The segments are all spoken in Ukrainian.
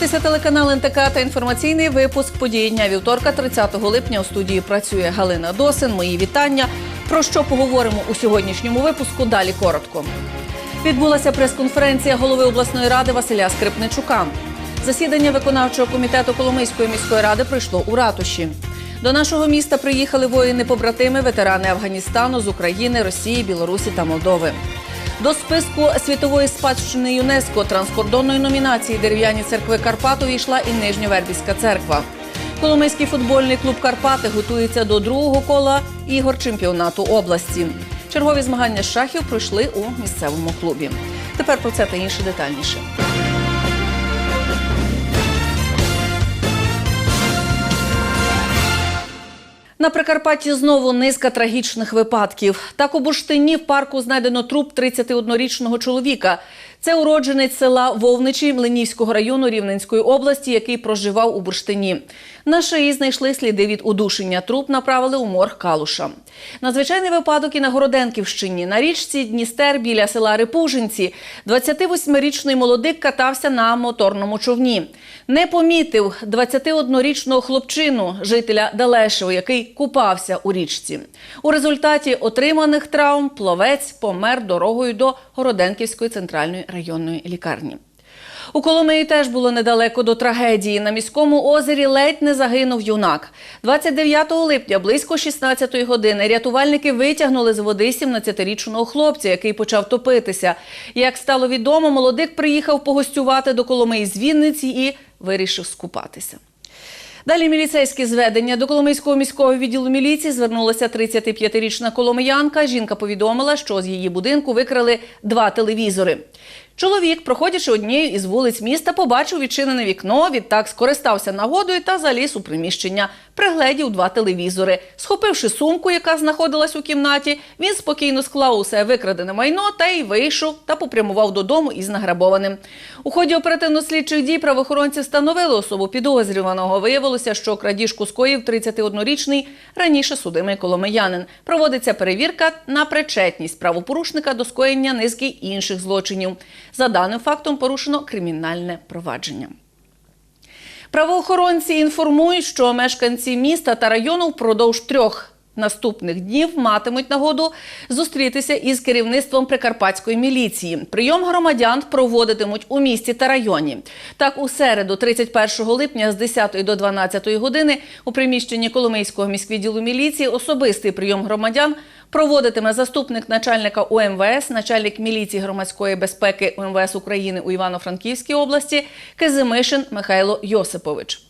дивитеся телеканал НТК та інформаційний випуск події дня вівторка, 30 липня. У студії працює Галина Досин. Мої вітання. Про що поговоримо у сьогоднішньому випуску? Далі коротко. Відбулася прес-конференція голови обласної ради Василя Скрипничука. Засідання виконавчого комітету Коломийської міської ради пройшло у ратуші. До нашого міста приїхали воїни-побратими, ветерани Афганістану з України, Росії, Білорусі та Молдови. До списку світової спадщини ЮНЕСКО транскордонної номінації дерев'яні церкви Карпат увійшла і Нижньовербівська церква. Коломийський футбольний клуб Карпати готується до другого кола ігор чемпіонату області. Чергові змагання з шахів пройшли у місцевому клубі. Тепер про це та інше детальніше. На Прикарпатті знову низка трагічних випадків. Так у Бурштині в парку знайдено труп 31-річного чоловіка. Це уродженець села Вовничі Млинівського району Рівненської області, який проживав у Бурштині. На шиї знайшли сліди від удушення. Труп направили у морг Калуша. Надзвичайний випадок і на Городенківщині. На річці Дністер біля села Рипужинці 28-річний молодик катався на моторному човні. Не помітив 21-річного хлопчину, жителя Далешево, який купався у річці. У результаті отриманих травм пловець помер дорогою до Городенківської центральної районної лікарні. У Коломиї теж було недалеко до трагедії. На міському озері ледь не загинув юнак. 29 липня близько 16 години рятувальники витягнули з води 17-річного хлопця, який почав топитися. Як стало відомо, молодик приїхав погостювати до Коломиї з Вінниці і вирішив скупатися. Далі міліцейські зведення до Коломийського міського відділу міліції звернулася 35-річна коломиянка. Жінка повідомила, що з її будинку викрали два телевізори. Чоловік, проходячи однією із вулиць міста, побачив відчинене вікно, відтак скористався нагодою та заліз у приміщення. Пригледів два телевізори. Схопивши сумку, яка знаходилась у кімнаті, він спокійно склав усе викрадене майно та й вийшов та попрямував додому із награбованим. У ході оперативно-слідчих дій правоохоронці встановили особу підозрюваного. Виявилося, що крадіжку скоїв 31-річний раніше судимий коломиянин. Проводиться перевірка на причетність правопорушника до скоєння низки інших злочинів. За даним фактом порушено кримінальне провадження. Правоохоронці інформують, що мешканці міста та району впродовж трьох наступних днів матимуть нагоду зустрітися із керівництвом прикарпатської міліції. Прийом громадян проводитимуть у місті та районі. Так, у середу, 31 липня з 10 до 12 години у приміщенні Коломийського міськвідділу міліції особистий прийом громадян проводитиме заступник начальника УМВС, начальник міліції громадської безпеки УМВС України у Івано-Франківській області Кезимишин Михайло Йосипович.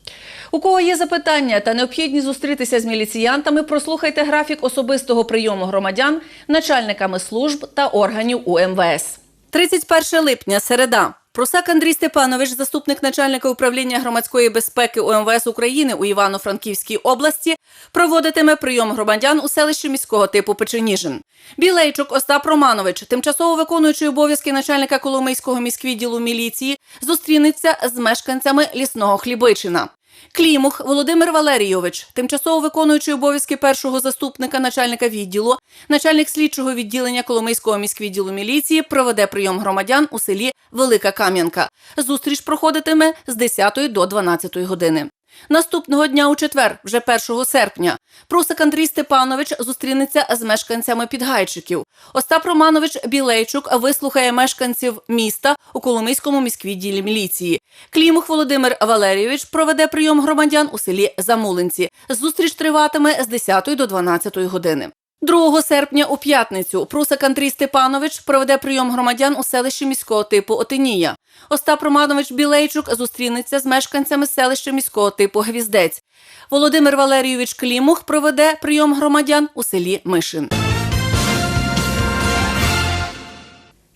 У кого є запитання та необхідність зустрітися з міліціянтами, прослухайте графік особистого прийому громадян начальниками служб та органів УМВС. 31 липня, середа. Прусак Андрій Степанович, заступник начальника управління громадської безпеки ОМВС України у Івано-Франківській області, проводитиме прийом громадян у селищі міського типу Печеніжин. Білейчук Остап Романович, тимчасово виконуючий обов'язки начальника Коломийського міськвідділу міліції, зустрінеться з мешканцями лісного Хлібичина. Клімух Володимир Валерійович, тимчасово виконуючий обов'язки першого заступника начальника відділу, начальник слідчого відділення Коломийського міськвідділу міліції проведе прийом громадян у селі Велика Кам'янка. Зустріч проходитиме з 10 до 12 години. Наступного дня у четвер, вже 1 серпня, Прусик Андрій Степанович зустрінеться з мешканцями Підгайчиків. Остап Романович Білейчук вислухає мешканців міста у Коломийському міськвідділі міліції. Клімух Володимир Валерійович проведе прийом громадян у селі Замулинці. Зустріч триватиме з 10 до 12 години. 2 серпня у п'ятницю Прусак Андрій Степанович проведе прийом громадян у селищі міського типу Отинія. Остап Романович Білейчук зустрінеться з мешканцями селища міського типу Гвіздець. Володимир Валерійович Клімух проведе прийом громадян у селі Мишин.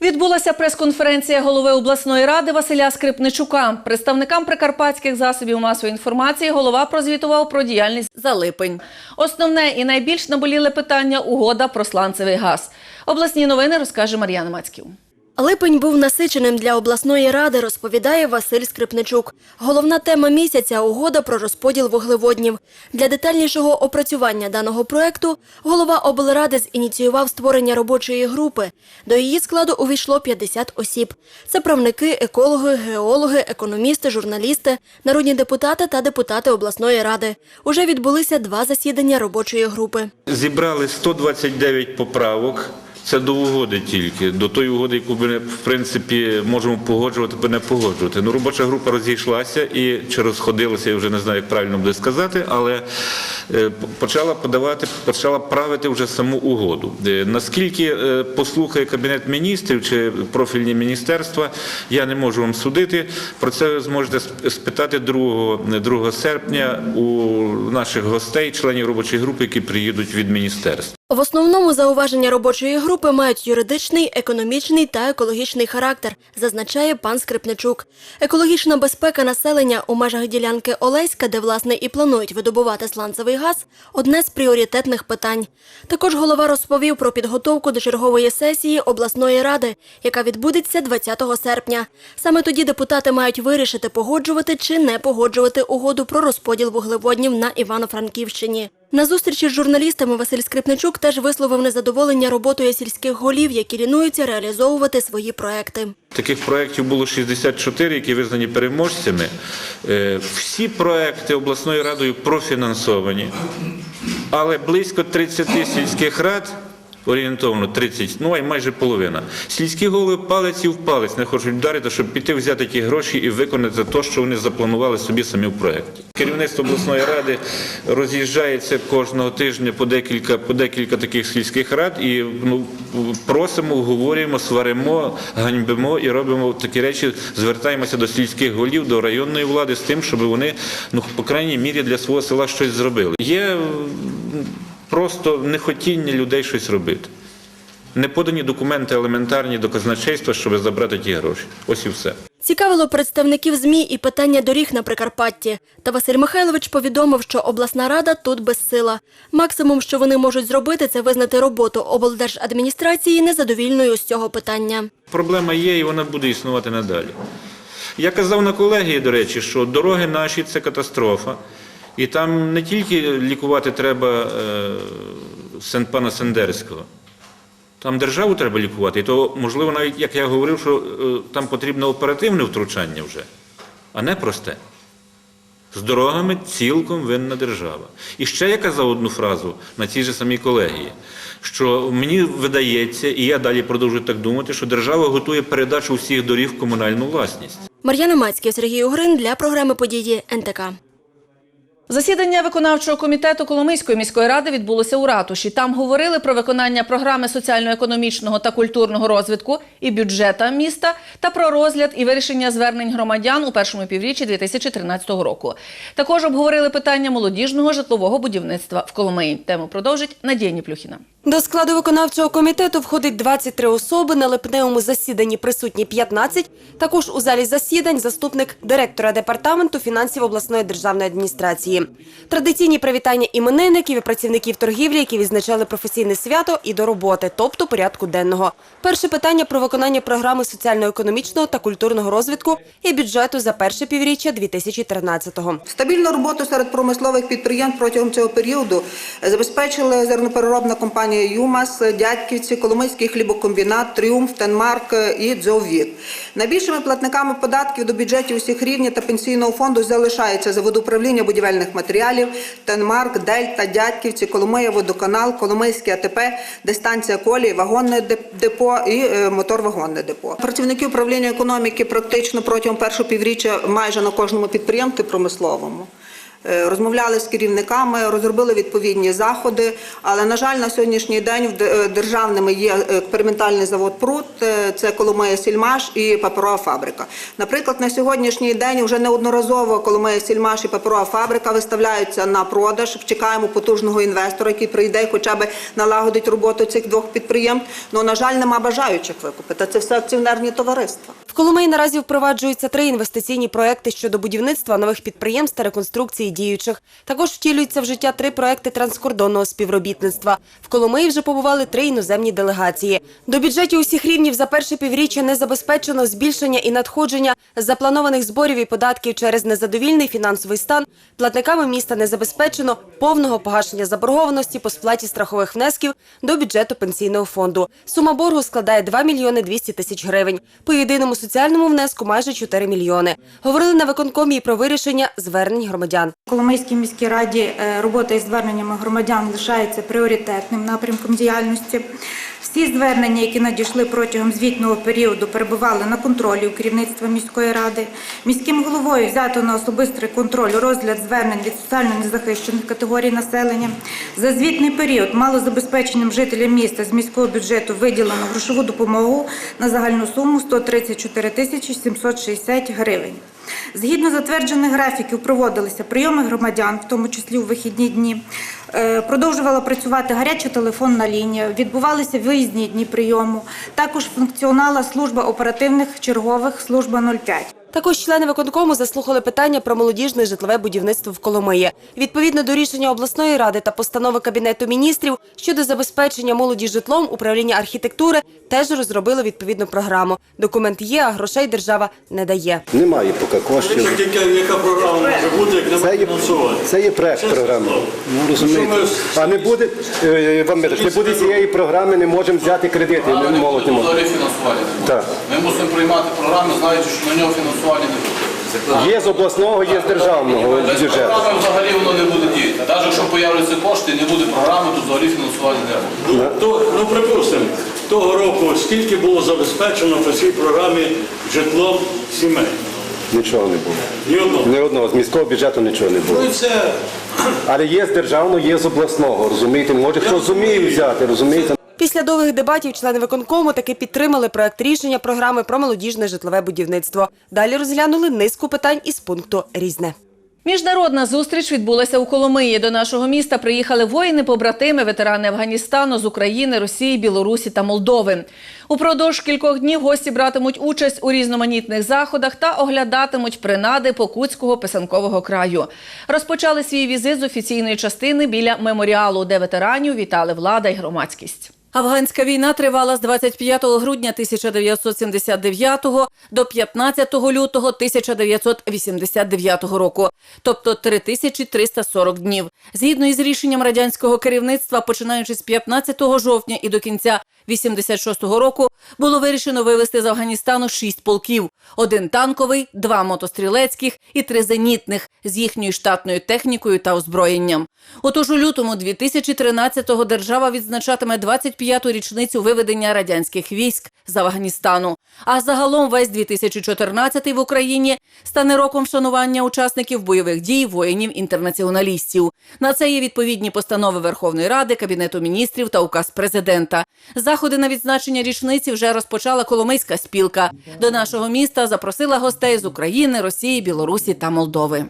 Відбулася прес-конференція голови обласної ради Василя Скрипничука. Представникам прикарпатських засобів масової інформації голова прозвітував про діяльність за липень. Основне і найбільш наболіле питання угода про сланцевий газ. Обласні новини розкаже Мар'яна Мацьків. Липень був насиченим для обласної ради, розповідає Василь Скрипничук. Головна тема місяця – угода про розподіл вуглеводнів. Для детальнішого опрацювання даного проекту голова облради зініціював створення робочої групи. До її складу увійшло 50 осіб. Це правники, екологи, геологи, економісти, журналісти, народні депутати та депутати обласної ради. Уже відбулися два засідання робочої групи. Зібрали 129 поправок. Це до угоди тільки, до тої угоди, яку ми, в принципі, можемо погоджувати або не погоджувати. Ну, робоча група розійшлася і чи розходилася, я вже не знаю, як правильно буде сказати, але е, почала подавати, почала правити вже саму угоду. Е, Наскільки е, послухає Кабінет міністрів чи профільні міністерства, я не можу вам судити. Про це ви зможете спитати 2, 2 серпня у наших гостей, членів робочої групи, які приїдуть від міністерств. В основному зауваження робочої групи мають юридичний, економічний та екологічний характер, зазначає пан Скрипничук. Екологічна безпека населення у межах ділянки Олеська, де власне і планують видобувати сланцевий газ, одне з пріоритетних питань. Також голова розповів про підготовку до чергової сесії обласної ради, яка відбудеться 20 серпня. Саме тоді депутати мають вирішити, погоджувати чи не погоджувати угоду про розподіл вуглеводнів на Івано-Франківщині. На зустрічі з журналістами Василь Скрипничук теж висловив незадоволення роботою сільських голів, які лінуються реалізовувати свої проекти. Таких проєктів було 64, які визнані переможцями. Е, Всі проекти обласною радою профінансовані, але близько 30 сільських рад, орієнтовно 30, ну а й майже половина. Сільські голови палець і в палець не хочуть вдарити, щоб піти взяти ті гроші і виконати те, що вони запланували собі самі в проєкті. Керівництво обласної ради роз'їжджається кожного тижня по декілька, по декілька таких сільських рад і ну, просимо, говоримо, сваримо, ганьбимо і робимо такі речі, звертаємося до сільських голів, до районної влади з тим, щоб вони, ну, по крайній мірі, для свого села щось зробили. Є просто нехотіння людей щось робити. Не подані документи елементарні до казначейства, щоб забрати ті гроші. Ось і все. Цікавило представників ЗМІ і питання доріг на Прикарпатті. Та Василь Михайлович повідомив, що обласна рада тут безсила. Максимум, що вони можуть зробити, це визнати роботу облдержадміністрації незадовільною з цього питання. Проблема є і вона буде існувати надалі. Я казав на колегії, до речі, що дороги наші це катастрофа. І там не тільки лікувати треба е, пана Сендерського, там державу треба лікувати. І то, можливо, навіть, як я говорив, що е, там потрібно оперативне втручання вже, а не просте. З дорогами цілком винна держава. І ще я казав одну фразу на цій же самій колегії, що мені видається, і я далі продовжую так думати, що держава готує передачу всіх доріг в комунальну власність. Мар'яна Мацький, Сергій Угрин для програми події НТК. Засідання виконавчого комітету Коломийської міської ради відбулося у ратуші. Там говорили про виконання програми соціально-економічного та культурного розвитку і бюджета міста та про розгляд і вирішення звернень громадян у першому півріччі 2013 року. Також обговорили питання молодіжного житлового будівництва в Коломиї. Тему продовжить Надія Ніплюхіна. До складу виконавчого комітету входить 23 особи, на липневому засіданні присутні 15. Також у залі засідань заступник директора департаменту фінансів обласної державної адміністрації. Традиційні привітання іменинників і працівників торгівлі, які відзначали професійне свято і до роботи, тобто порядку денного. Перше питання про виконання програми соціально-економічного та культурного розвитку і бюджету за перше півріччя 2013-го. Стабільну роботу серед промислових підприємств протягом цього періоду забезпечили зернопереробна компанія ЮМАС, Дядьківці, Коломийський хлібокомбінат, Тріумф, Тенмарк і Дзоввік. Найбільшими платниками податків до бюджетів усіх рівнів та пенсійного фонду залишаються заводуправління будівельних матеріалів, Тенмарк, Дельта, Дядьківці, Коломия, Водоканал, Коломийський АТП, дистанція колії, вагонне депо і е, моторвагонне депо. Працівники управління економіки практично протягом першого півріччя майже на кожному підприємстві промисловому. Е, Розмовляли з керівниками, розробили відповідні заходи. Але на жаль, на сьогоднішній день в е, державними є експериментальний завод Прут, е, це Коломия Сільмаш і паперова фабрика. Наприклад, на сьогоднішній день вже неодноразово Коломия Сільмаш і паперова фабрика виставляються на продаж. Чекаємо потужного інвестора, який прийде і хоча б налагодить роботу цих двох підприємств. Ну на жаль, нема бажаючих викупити. Це все акціонерні товариства. В Коломиї наразі впроваджуються три інвестиційні проекти щодо будівництва нових підприємств та реконструкції діючих. Також втілюються в життя три проекти транскордонного співробітництва. В Коломиї вже побували три іноземні делегації. До бюджетів усіх рівнів за перше півріччя не забезпечено збільшення і надходження запланованих зборів і податків через незадовільний фінансовий стан. Платниками міста не забезпечено повного погашення заборгованості по сплаті страхових внесків до бюджету пенсійного фонду. Сума боргу складає 2 мільйони 200 тисяч гривень. По єдиному соціальному внеску майже 4 мільйони. Говорили на виконкомі про вирішення звернень громадян. Коломийській міській раді е, робота із зверненнями громадян лишається пріоритетним напрямком діяльності. Всі звернення, які надійшли протягом звітного періоду, перебували на контролі у керівництва міської ради. Міським головою взято на особистий контроль розгляд звернень від соціально незахищених категорій населення. За звітний період малозабезпеченим жителям міста з міського бюджету виділено грошову допомогу на загальну суму 134 тисячі 760 гривень. Згідно затверджених графіків проводилися прийоми громадян, в тому числі у вихідні дні. Е, Продовжувала працювати гаряча телефонна лінія, відбувалися виїзні дні прийому. Також функціонала служба оперативних чергових служба 05. Також члени виконкому заслухали питання про молодіжне житлове будівництво в Коломиї. Відповідно до рішення обласної ради та постанови Кабінету міністрів щодо забезпечення молоді житлом, управління архітектури теж розробило відповідну програму. Документ є, а грошей держава не дає. Немає поки коштів. Яка, яка програма може бути, як Це немає фінансування? це є проект програми. Ну, розумієте. А не буде, е, Іван Митрович, не буде цієї програми, не можемо взяти кредити. Ми. Так. Ми мусимо приймати програми, знаючи, що на нього фінансування не буде. Є з обласного, є з державного Без бюджету. програми взагалі воно не буде діяти. Навіть якщо появляться кошти і не буде програми, то взагалі фінансування не буде. Ну, то, ну, припустимо, того року скільки було забезпечено по цій програмі житлом сімей? Нічого не було. Ні одного. Ні одного, з міського бюджету нічого не Ну було. і це Але є з державного, є з обласного, розумієте? Може, хто зуміє взяти, розумієте? Після довгих дебатів члени виконкому таки підтримали проект рішення програми про молодіжне житлове будівництво. Далі розглянули низку питань із пункту Різне. Міжнародна зустріч відбулася у Коломиї. До нашого міста приїхали воїни-побратими, ветерани Афганістану з України, Росії, Білорусі та Молдови. Упродовж кількох днів гості братимуть участь у різноманітних заходах та оглядатимуть принади Покутського писанкового краю. Розпочали свій візит з офіційної частини біля меморіалу, де ветеранів вітали влада і громадськість. Афганська війна тривала з 25 грудня 1979 до 15 лютого 1989 року, тобто 3340 днів. Згідно із рішенням радянського керівництва, починаючи з 15 жовтня і до кінця 86 року, було вирішено вивести з Афганістану шість полків: один танковий, два мотострілецьких і три зенітних з їхньою штатною технікою та озброєнням. Отож, у лютому 2013-го держава відзначатиме 25-ту річницю виведення радянських військ з Афганістану. А загалом весь 2014 в Україні стане роком вшанування учасників бойових дій воїнів-інтернаціоналістів. На це є відповідні постанови Верховної Ради, Кабінету міністрів та указ президента. Заходи на відзначення річниці вже розпочала Коломийська спілка. До нашого міста запросила гостей з України, Росії, Білорусі та Молдови.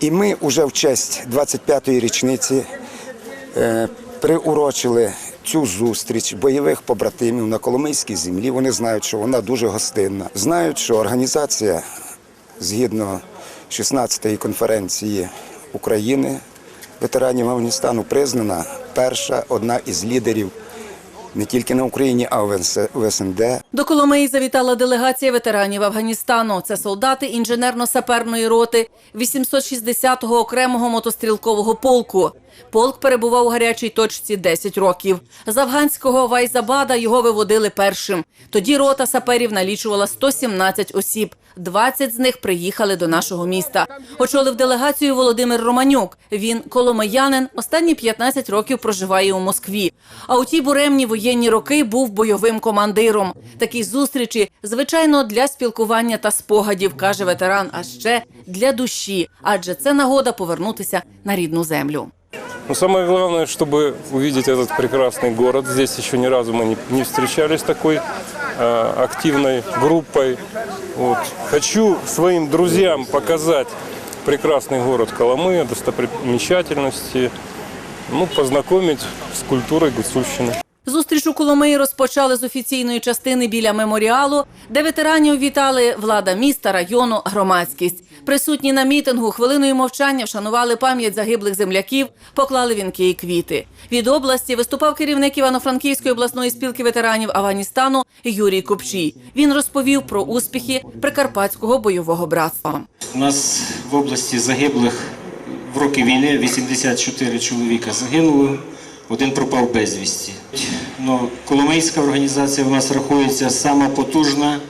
І ми вже в честь 25-ї річниці е, приурочили цю зустріч бойових побратимів на Коломийській землі. Вони знають, що вона дуже гостинна. Знають, що організація згідно 16-ї конференції України ветеранів Афганістану признана перша одна із лідерів не тільки на Україні, а в СНД. До Коломиї завітала делегація ветеранів Афганістану. Це солдати інженерно-саперної роти 860-го окремого мотострілкового полку. Полк перебував у гарячій точці 10 років. З афганського Вайзабада його виводили першим. Тоді рота саперів налічувала 117 осіб. 20 з них приїхали до нашого міста. Очолив делегацію Володимир Романюк. Він коломиянин, останні 15 років проживає у Москві. А у ті буремні воєнні роки був бойовим командиром. Такі зустрічі, звичайно, для спілкування та спогадів, каже ветеран, а ще для душі, адже це нагода повернутися на рідну землю. Но самое главное, чтобы увидеть этот прекрасный город. Здесь еще ни разу мы не, не встречались с такой э, активной группой. Вот. Хочу своим друзьям показать прекрасный город Коломы, достопримечательности, ну, познакомить с культурой гуцульщины. Зустріч у Коломиї розпочали з офіційної частини біля меморіалу, де ветеранів вітали влада міста, району, громадськість. Присутні на мітингу хвилиною мовчання вшанували пам'ять загиблих земляків, поклали вінки і квіти. Від області виступав керівник Івано-Франківської обласної спілки ветеранів Афганістану Юрій Купчій. Він розповів про успіхи прикарпатського бойового братства. У нас в області загиблих в роки війни 84 чоловіка загинуло, один пропав безвісті. Ну, Коломийська організація в нас рахується сама потужна,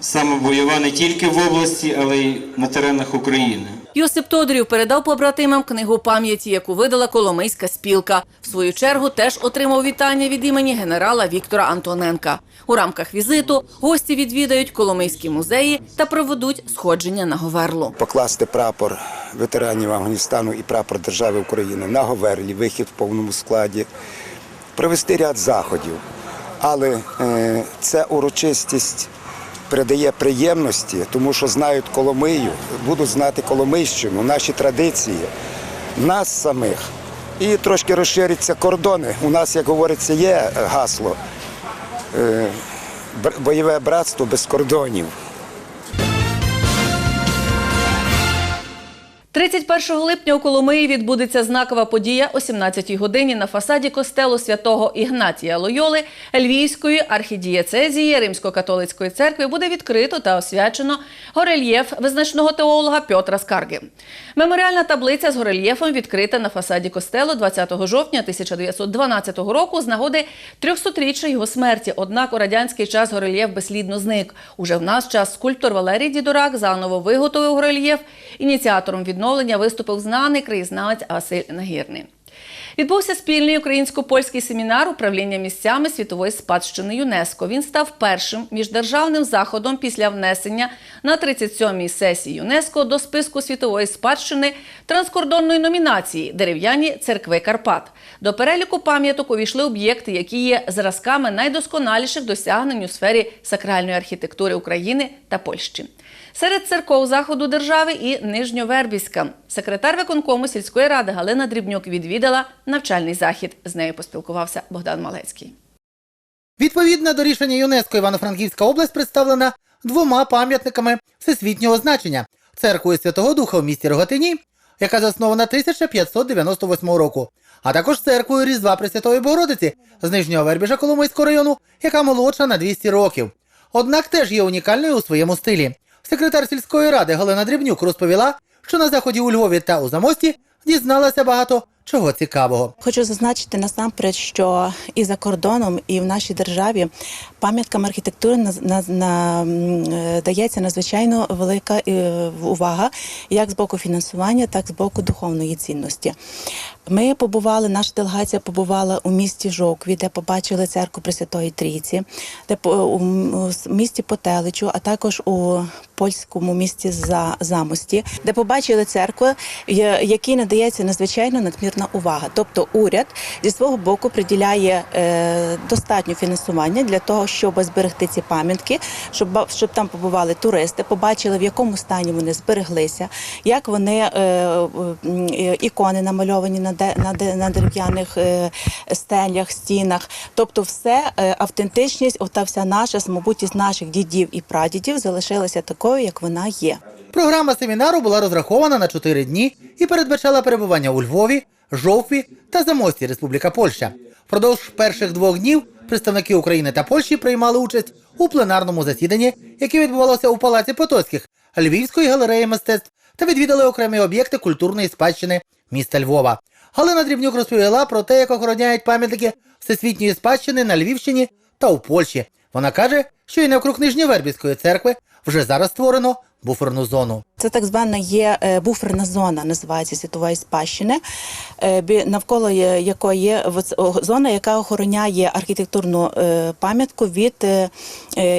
сама бойова не тільки в області, але й на теренах України. Йосип Тодорів передав побратимам книгу пам'яті, яку видала Коломийська спілка. В свою чергу теж отримав вітання від імені генерала Віктора Антоненка. У рамках візиту гості відвідають Коломийські музеї та проведуть сходження на Говерлу. Покласти прапор ветеранів Афганістану і прапор держави України на Говерлі, вихід в повному складі, провести ряд заходів. Але е, ця урочистість придає приємності, тому що знають Коломию, будуть знати Коломийщину, наші традиції, нас самих. І трошки розширяться кордони. У нас, як говориться, є гасло е, бойове братство без кордонів. 31 липня у Коломиї відбудеться знакова подія о 17 годині на фасаді костелу святого Ігнатія Лойоли Львівської архідієцезії Римсько-католицької церкви буде відкрито та освячено горельєф визначного теолога Петра Скарги. Меморіальна таблиця з горельєфом відкрита на фасаді костелу 20 жовтня 1912 року з нагоди 300-річчя його смерті. Однак у радянський час горельєф безслідно зник. Уже в наш час скульптор Валерій Дідурак заново виготовив горельєф. Ініціатором відновлення виступив знаний краєзнавець Василь Нагірний. Відбувся спільний українсько-польський семінар управління місцями світової спадщини ЮНЕСКО. Він став першим міждержавним заходом після внесення на 37-й сесії ЮНЕСКО до списку світової спадщини транскордонної номінації Дерев'яні церкви Карпат. До переліку пам'яток увійшли об'єкти, які є зразками найдосконаліших досягнень у сфері сакральної архітектури України та Польщі. Серед церков заходу держави і Нижньовербівська. Секретар виконкому сільської ради Галина Дрібнюк відвідала навчальний захід. З нею поспілкувався Богдан Малецький. Відповідно до рішення ЮНЕСКО Івано-Франківська область представлена двома пам'ятниками всесвітнього значення церквою Святого Духа в місті Рогатині, яка заснована 1598 року, а також церквою Різдва Пресвятої Богородиці з Нижнього Вербіжа Коломийського району, яка молодша на 200 років. Однак теж є унікальною у своєму стилі. Секретар сільської ради Галина Дрібнюк розповіла, що на заході у Львові та у Замості дізналася багато чого цікавого. Хочу зазначити насамперед, що і за кордоном, і в нашій державі пам'яткам архітектури на, на, на, е, дається надзвичайно велика е, увага, як з боку фінансування, так і з боку духовної цінності. Ми побували, наша делегація побувала у місті Жовкві, де побачили церкву Пресвятої Трійці, де у місті Потеличу, а також у польському місті За- Замості, де побачили церкву, якій надається надзвичайно надмірна увага. Тобто уряд зі свого боку приділяє е, достатньо фінансування для того, щоб зберегти ці пам'ятки, щоб, щоб там побували туристи, побачили, в якому стані вони збереглися, як вони е, е, ікони намальовані на, де, на, дерев'яних стелях, стінах. Тобто, все автентичність, ота вся наша, із наших дідів і прадідів залишилася такою, як вона є. Програма семінару була розрахована на 4 дні і передбачала перебування у Львові, Жовкві та Замості Республіка Польща. Впродовж перших двох днів представники України та Польщі приймали участь у пленарному засіданні, яке відбувалося у Палаці Потоцьких Львівської галереї мистецтв та відвідали окремі об'єкти культурної спадщини міста Львова. Галина Дрібнюк розповіла про те, як охороняють пам'ятники всесвітньої спадщини на Львівщині та у Польщі. Вона каже, що і навкруг Нижньовербівської церкви вже зараз створено буферну зону. Це так звана є е, буферна зона, називається світової спадщини, е, навколо якої є зона, яка охороняє архітектурну е, пам'ятку від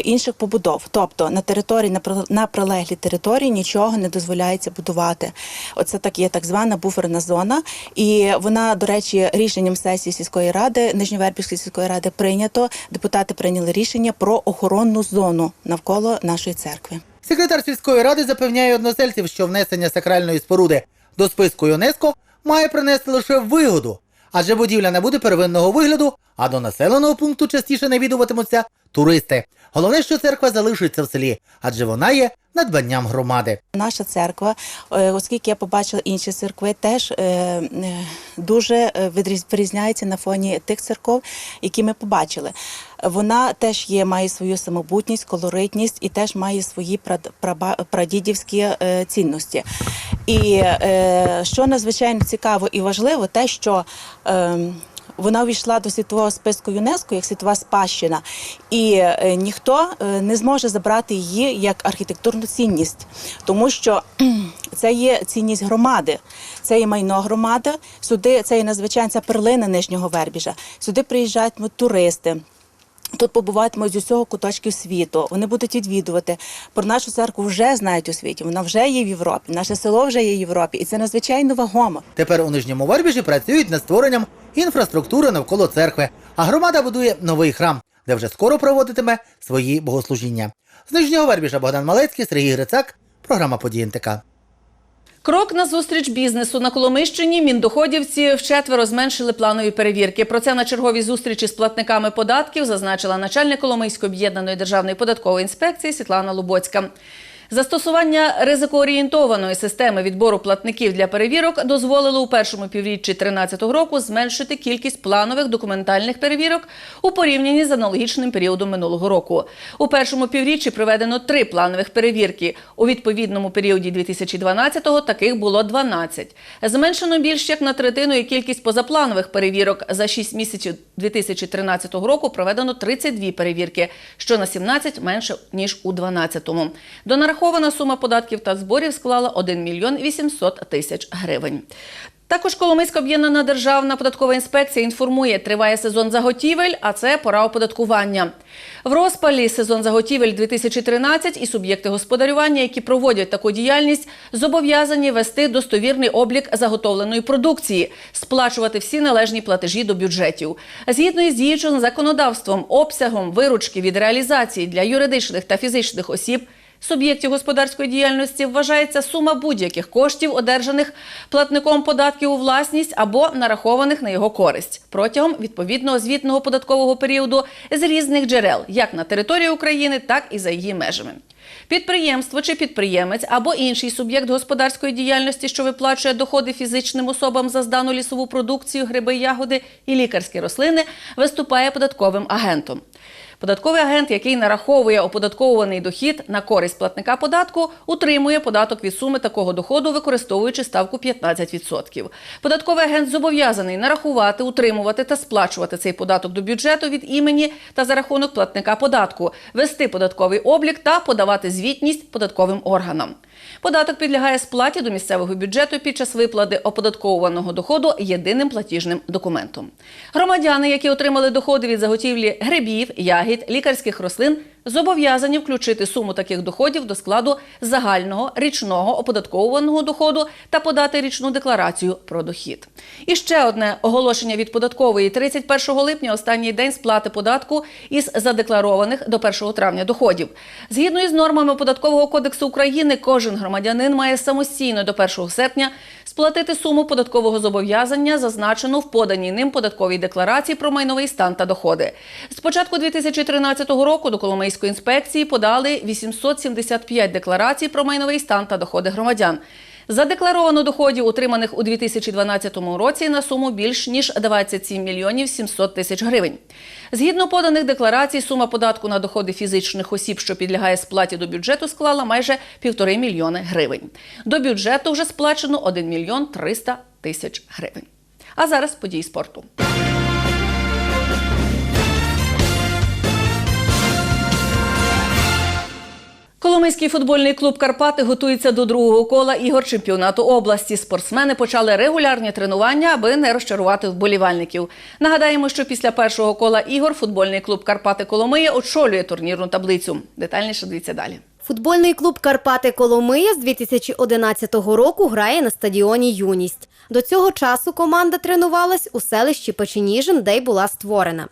інших побудов. Тобто на території на прилеглій території нічого не дозволяється будувати. Оце так є так звана буферна зона, і вона, до речі, рішенням сесії сільської ради Нижньовербівської сільської ради прийнято. Депутати прийняли рішення про охоронну зону навколо нашої церкви. Секретар сільської ради запевняє односельців, що внесення сакральної споруди до списку ЮНЕСКО має принести лише вигоду, адже будівля не буде первинного вигляду, а до населеного пункту частіше навідуватимуться туристи. Головне, що церква залишиться в селі, адже вона є надбанням громади. Наша церква, е, оскільки я побачила інші церкви, теж е, е, дуже відріз- вирізняється на фоні тих церков, які ми побачили. Вона теж є, має свою самобутність, колоритність і теж має свої прад- прадідівські цінності. І що надзвичайно цікаво і важливо, те, що е, вона увійшла до світового списку ЮНЕСКО як світова спадщина, і е, ніхто е, не зможе забрати її як архітектурну цінність, тому що це є цінність громади, це є майно громади. Сюди це є надзвичайно ця перлина нижнього вербіжа. Сюди приїжджатимуть туристи. Тут побуватимуть з усього куточків світу. Вони будуть відвідувати. Про нашу церкву вже знають у світі. Вона вже є в Європі. Наше село вже є в Європі, і це надзвичайно вагомо. Тепер у нижньому Вербіжі працюють над створенням інфраструктури навколо церкви, а громада будує новий храм, де вже скоро проводитиме свої богослужіння. З нижнього Вербіжа Богдан Малецький, Сергій Грицак, програма «Події НТК». Крок на зустріч бізнесу на Коломищині міндоходівці вчетверо зменшили планові перевірки. Про це на черговій зустрічі з платниками податків зазначила начальник Коломийської об'єднаної державної податкової інспекції Світлана Лубоцька. Застосування ризикоорієнтованої системи відбору платників для перевірок дозволило у першому півріччі 2013 року зменшити кількість планових документальних перевірок у порівнянні з аналогічним періодом минулого року. У першому півріччі проведено три планових перевірки. У відповідному періоді 2012-го таких було 12. Зменшено більш як на третину і кількість позапланових перевірок. За 6 місяців 2013 року проведено 32 перевірки, що на 17 менше ніж у 2012-му. До нарахована сума податків та зборів склала 1 мільйон 800 тисяч гривень. Також Коломийська об'єднана державна податкова інспекція інформує, триває сезон заготівель, а це пора оподаткування. В розпалі сезон заготівель 2013 і суб'єкти господарювання, які проводять таку діяльність, зобов'язані вести достовірний облік заготовленої продукції, сплачувати всі належні платежі до бюджетів. Згідно із діючим законодавством, обсягом виручки від реалізації для юридичних та фізичних осіб суб'єктів господарської діяльності вважається сума будь-яких коштів, одержаних платником податків у власність або нарахованих на його користь протягом відповідного звітного податкового періоду з різних джерел, як на території України, так і за її межами. Підприємство чи підприємець або інший суб'єкт господарської діяльності, що виплачує доходи фізичним особам за здану лісову продукцію, гриби, ягоди і лікарські рослини, виступає податковим агентом. Податковий агент, який нараховує оподатковуваний дохід на користь платника податку, утримує податок від суми такого доходу, використовуючи ставку 15%. Податковий агент зобов'язаний нарахувати, утримувати та сплачувати цей податок до бюджету від імені та за рахунок платника податку, вести податковий облік та подавати звітність податковим органам. Податок підлягає сплаті до місцевого бюджету під час виплати оподатковуваного доходу єдиним платіжним документом. Громадяни, які отримали доходи від заготівлі грибів, ягід, лікарських рослин, зобов'язані включити суму таких доходів до складу загального річного оподатковуваного доходу та подати річну декларацію про дохід. І ще одне оголошення від податкової 31 липня останній день сплати податку із задекларованих до 1 травня доходів. Згідно із нормами податкового кодексу України, кожен громадянин має самостійно до 1 серпня сплатити суму податкового зобов'язання, зазначену в поданій ним податковій декларації про майновий стан та доходи. З початку 2013 року до Коломийської інспекції подали 875 декларацій про майновий стан та доходи громадян. Задекларовано доходів, отриманих у 2012 році, на суму більш ніж 27 мільйонів 700 тисяч гривень. Згідно поданих декларацій, сума податку на доходи фізичних осіб, що підлягає сплаті до бюджету, склала майже півтори мільйони гривень. До бюджету вже сплачено 1 мільйон 300 тисяч гривень. А зараз події спорту. Коломийський футбольний клуб Карпати готується до другого кола ігор чемпіонату області. Спортсмени почали регулярні тренування, аби не розчарувати вболівальників. Нагадаємо, що після першого кола ігор футбольний клуб Карпати Коломия очолює турнірну таблицю. Детальніше дивіться далі. Футбольний клуб Карпати Коломия з 2011 року грає на стадіоні Юність. До цього часу команда тренувалась у селищі Печеніжин, де й була створена.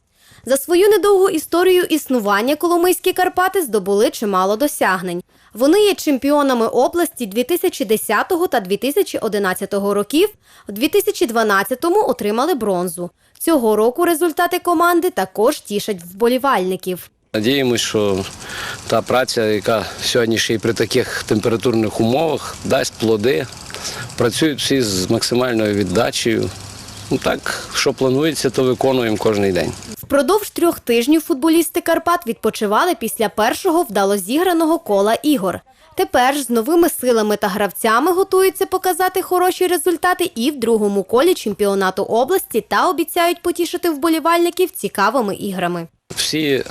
За свою недовгу історію існування Коломийські Карпати здобули чимало досягнень. Вони є чемпіонами області 2010 та 2011 років. У 2012-му отримали бронзу. Цього року результати команди також тішать вболівальників. Надіємося, що та праця, яка сьогодні ще й при таких температурних умовах, дасть плоди. Працюють всі з максимальною віддачею. Ну так, що планується, то виконуємо кожен день. Впродовж трьох тижнів футболісти Карпат відпочивали після першого вдало зіграного кола ігор. Тепер ж з новими силами та гравцями готуються показати хороші результати і в другому колі чемпіонату області та обіцяють потішити вболівальників цікавими іграми. Всі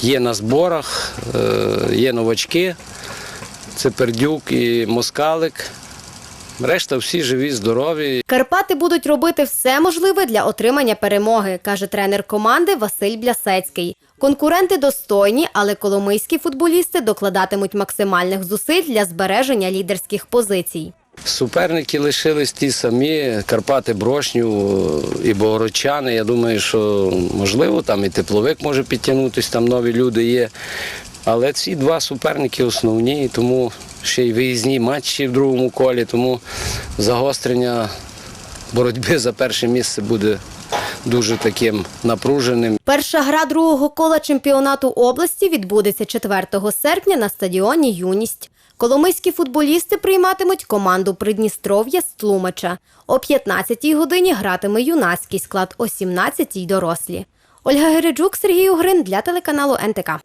є на зборах, е, є новачки. Це Пердюк і Москалик. Решта всі живі, здорові. Карпати будуть робити все можливе для отримання перемоги, каже тренер команди Василь Блясецький. Конкуренти достойні, але коломийські футболісти докладатимуть максимальних зусиль для збереження лідерських позицій. Суперники лишились ті самі, Карпати Брошню і Богородчани. Я думаю, що можливо там і тепловик може підтягнутися, там нові люди є. Але ці два суперники основні, тому ще й виїзні матчі в другому колі, тому загострення боротьби за перше місце буде дуже таким напруженим. Перша гра другого кола чемпіонату області відбудеться 4 серпня на стадіоні Юність. Коломийські футболісти прийматимуть команду Придністров'я з Тлумача. О 15-й годині гратиме юнацький склад, о 17-й – дорослі. Ольга Гереджук, Сергій Угрин для телеканалу НТК.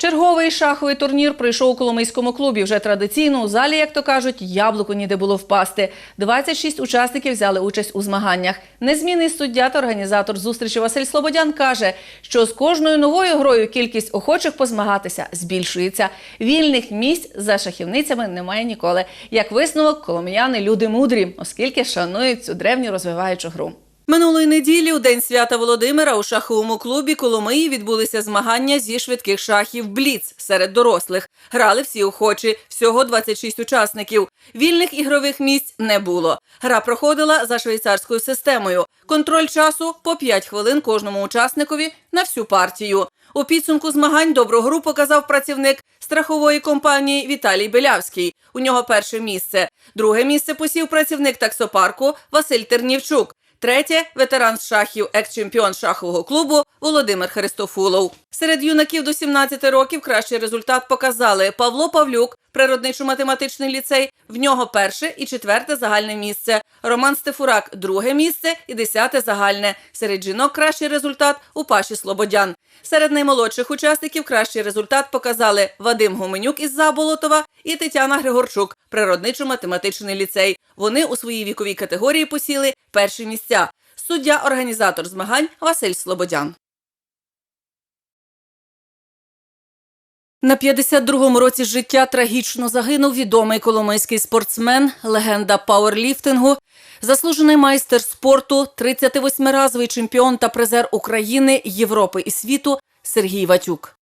Черговий шаховий турнір пройшов у Коломийському клубі. Вже традиційно у залі, як то кажуть, яблуку ніде було впасти. 26 учасників взяли участь у змаганнях. Незмінний суддя та організатор зустрічі Василь Слободян каже, що з кожною новою грою кількість охочих позмагатися збільшується. Вільних місць за шахівницями немає ніколи. Як висновок, коломияни люди мудрі, оскільки шанують цю древню розвиваючу гру. Минулої неділі у день свята Володимира у шаховому клубі Коломиї відбулися змагання зі швидких шахів Бліц серед дорослих. Грали всі охочі, всього 26 учасників. Вільних ігрових місць не було. Гра проходила за швейцарською системою. Контроль часу по 5 хвилин кожному учасникові на всю партію. У підсумку змагань добру гру показав працівник страхової компанії Віталій Белявський. У нього перше місце. Друге місце посів працівник таксопарку Василь Тернівчук. Третє ветеран з шахів, екс-чемпіон шахового клубу Володимир Христофулов. Серед юнаків до 17 років кращий результат показали Павло Павлюк, природничо-математичний ліцей. В нього перше і четверте загальне місце. Роман Стефурак друге місце і десяте загальне. Серед жінок кращий результат у Паші Слободян. Серед наймолодших учасників кращий результат показали Вадим Гуменюк із Заболотова і Тетяна Григорчук, природничо-математичний ліцей. Вони у своїй віковій категорії посіли перші місця. Суддя-організатор змагань Василь Слободян. На 52-му році життя трагічно загинув відомий коломийський спортсмен, легенда пауерліфтингу, заслужений майстер спорту, 38-разовий чемпіон та призер України, Європи і світу Сергій Ватюк.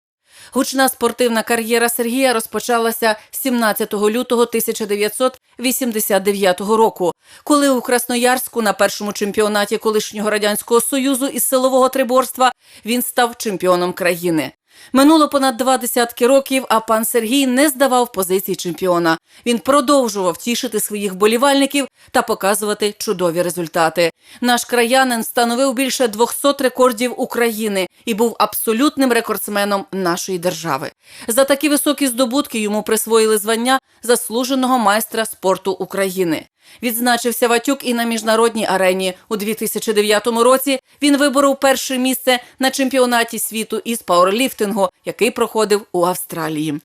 Гучна спортивна кар'єра Сергія розпочалася 17 лютого 1989 року, коли у Красноярську на першому чемпіонаті колишнього радянського союзу із силового триборства він став чемпіоном країни. Минуло понад два десятки років, а пан Сергій не здавав позиції чемпіона. Він продовжував тішити своїх болівальників та показувати чудові результати. Наш краянин встановив більше 200 рекордів України і був абсолютним рекордсменом нашої держави. За такі високі здобутки йому присвоїли звання заслуженого майстра спорту України. Відзначився Ватюк і на міжнародній арені. У 2009 році він виборов перше місце на чемпіонаті світу із пауерліфтингу, який проходив у Австралії.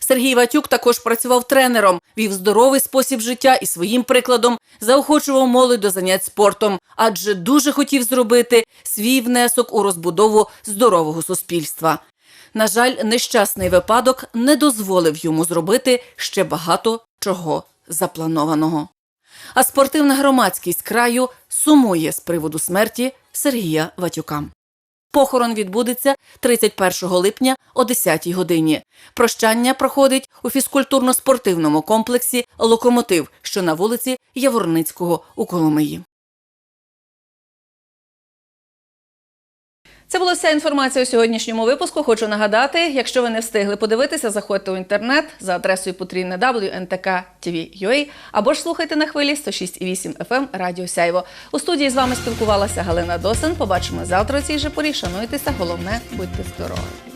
Сергій Ватюк також працював тренером, вів здоровий спосіб життя і своїм прикладом заохочував молодь до занять спортом, адже дуже хотів зробити свій внесок у розбудову здорового суспільства. На жаль, нещасний випадок не дозволив йому зробити ще багато чого запланованого. А спортивна громадськість краю сумує з приводу смерті Сергія Ватюка. Похорон відбудеться 31 липня о 10 годині. Прощання проходить у фізкультурно-спортивному комплексі Локомотив, що на вулиці Яворницького у Коломиї. Це була вся інформація у сьогоднішньому випуску. Хочу нагадати, якщо ви не встигли подивитися, заходьте у інтернет за адресою потрійне WNTK.TV.ua або ж слухайте на хвилі 106,8 FM Радіо Сяйво. У студії з вами спілкувалася Галина Досин. Побачимо завтра у цій же порі. Шануйтеся, головне будьте здорові.